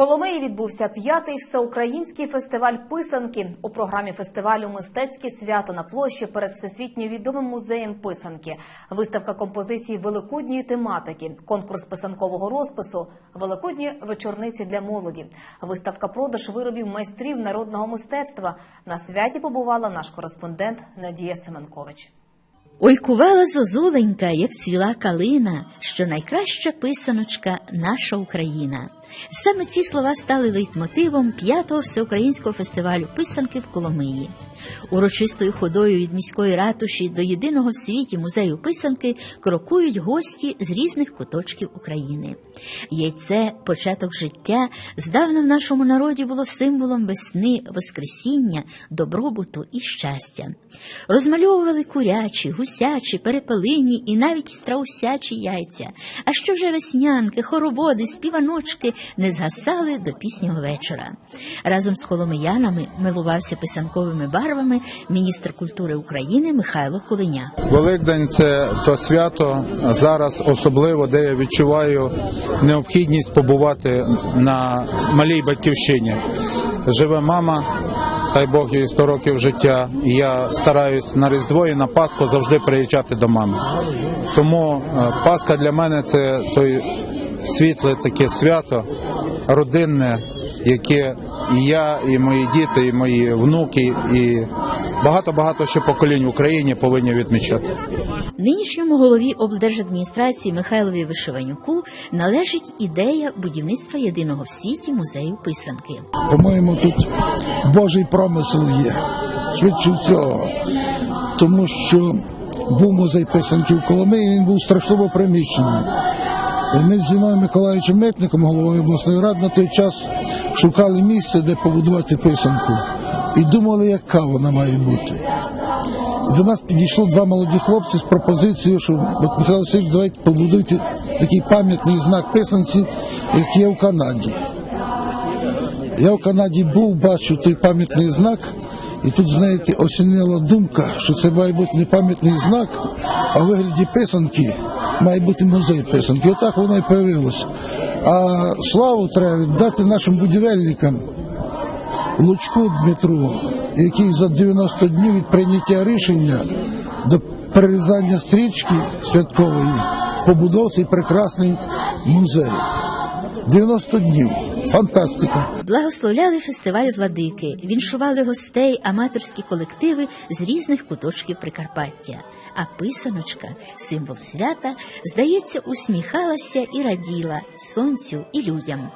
Коломиї відбувся п'ятий всеукраїнський фестиваль писанки. У програмі фестивалю Мистецьке свято на площі перед всесвітньо відомим музеєм писанки, виставка композицій великодньої тематики, конкурс писанкового розпису, великодні вечорниці для молоді, виставка продаж виробів майстрів народного мистецтва. На святі побувала наш кореспондент Надія Семенкович. Ой, кувала зозуленька, як цвіла калина, що найкраща писаночка наша Україна. Саме ці слова стали лейтмотивом п'ятого всеукраїнського фестивалю писанки в Коломиї. Урочистою ходою від міської ратуші до єдиного в світі музею писанки крокують гості з різних куточків України. Яйце, початок життя, здавна в нашому народі було символом весни, воскресіння, добробуту і щастя. Розмальовували курячі, гусячі, перепелині і навіть страусячі яйця. А що вже веснянки, хороводи, співаночки не згасали до піснього вечора. Разом з коломиянами милувався писанковими барвами міністр культури України Михайло Кулиня. Великдень це то свято зараз особливо, де я відчуваю необхідність побувати на малій батьківщині. Живе мама, хай Бог їй 100 років життя. І я стараюсь на Різдво і на Пасху завжди приїжджати до мами. Тому е, Пасха для мене це той світле таке свято, родинне, яке і я, і мої діти, і мої внуки, і багато-багато ще поколінь в Україні повинні відмічати. Нинішньому голові облдержадміністрації Михайлові Вишиванюку належить ідея будівництва єдиного в світі музею писанки. По-моєму, тут Божий промисел є. Швидше всього. Тому що був музей писанки в Коломиї, він був страшливо приміщений. Ми з Зіною Миколаївичем Митником, головою обласної ради, на той час шукали місце, де побудувати писанку. І думали, яка вона має бути. До нас підійшло два молоді хлопці з пропозицією, що от Михайло Васильович, давайте побудуйте такий пам'ятний знак писанці, як є в Канаді. Я в Канаді був, бачу той пам'ятний знак, і тут, знаєте, осінила думка, що це має бути не пам'ятний знак, а у вигляді писанки має бути музей писанки. Отак воно і появилося. А славу треба віддати нашим будівельникам. Лучку Дмитру, який за 90 днів від прийняття рішення до перерізання стрічки святкової побудував цей прекрасний музей. 90 днів. Фантастика. Благословляли фестиваль владики, віншували гостей, аматорські колективи з різних куточків Прикарпаття. А писаночка, символ свята, здається, усміхалася і раділа сонцю і людям.